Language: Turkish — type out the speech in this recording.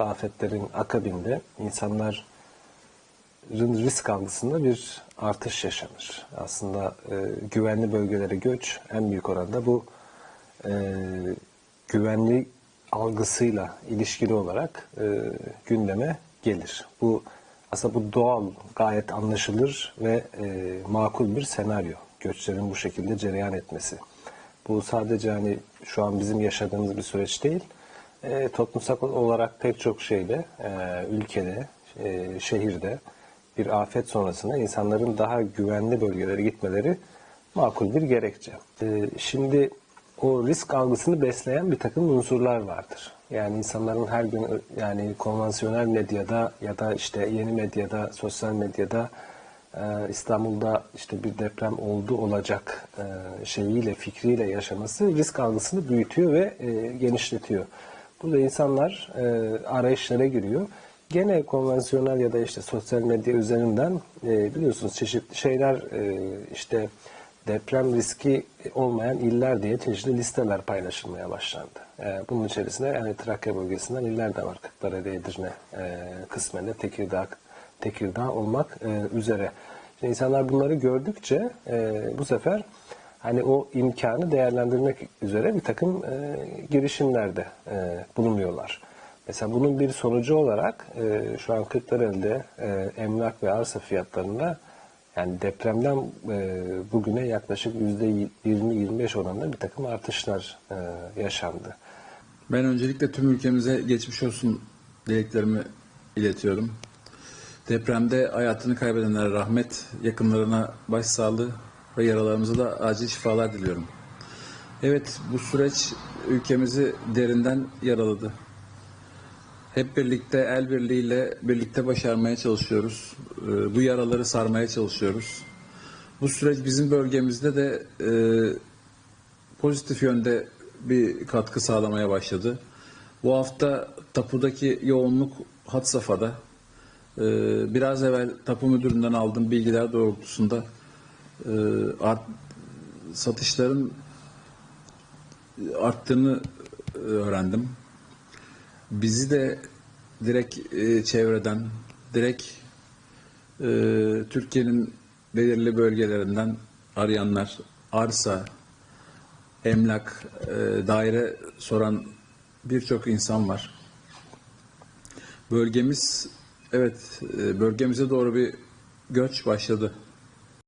afetlerin akabinde insanların risk algısında bir artış yaşanır. Aslında e, güvenli bölgelere göç en büyük oranda bu e, güvenli algısıyla ilişkili olarak e, gündeme gelir. Bu aslında bu doğal, gayet anlaşılır ve e, makul bir senaryo. Göçlerin bu şekilde cereyan etmesi. Bu sadece hani şu an bizim yaşadığımız bir süreç değil. E, toplumsal olarak pek çok şeyde, e, ülkede, e, şehirde bir afet sonrasında insanların daha güvenli bölgelere gitmeleri makul bir gerekçe. E, şimdi o risk algısını besleyen bir takım unsurlar vardır. Yani insanların her gün yani konvansiyonel medyada ya da işte yeni medyada, sosyal medyada e, İstanbul'da işte bir deprem oldu olacak e, şeyiyle, fikriyle yaşaması risk algısını büyütüyor ve e, genişletiyor. Burada insanlar e, arayışlara giriyor. Gene konvansiyonel ya da işte sosyal medya üzerinden e, biliyorsunuz çeşitli şeyler e, işte deprem riski olmayan iller diye çeşitli listeler paylaşılmaya başlandı. E, bunun içerisinde yani Trakya bölgesinden iller de var. Kırklareli, Edirne e, kısmen de Tekirdağ, Tekirdağ olmak e, üzere. Şimdi insanlar bunları gördükçe e, bu sefer hani o imkanı değerlendirmek üzere bir takım e, girişimlerde e, bulunuyorlar. Mesela bunun bir sonucu olarak e, şu an Kırklareli'de e, emlak ve arsa fiyatlarında yani depremden e, bugüne yaklaşık %20-25 oranında bir takım artışlar e, yaşandı. Ben öncelikle tüm ülkemize geçmiş olsun dileklerimi iletiyorum. Depremde hayatını kaybedenlere rahmet, yakınlarına başsağlığı ve yaralarımıza da acil şifalar diliyorum. Evet, bu süreç ülkemizi derinden yaraladı. Hep birlikte, el birliğiyle birlikte başarmaya çalışıyoruz. Ee, Bu yaraları sarmaya çalışıyoruz. Bu süreç bizim bölgemizde de e, pozitif yönde bir katkı sağlamaya başladı. Bu hafta tapudaki yoğunluk had safhada. Ee, biraz evvel tapu müdüründen aldığım bilgiler doğrultusunda art, satışların arttığını e, öğrendim. Bizi de direkt e, çevreden, direkt e, Türkiye'nin belirli bölgelerinden arayanlar, arsa, emlak, e, daire soran birçok insan var. Bölgemiz, evet, e, bölgemize doğru bir göç başladı.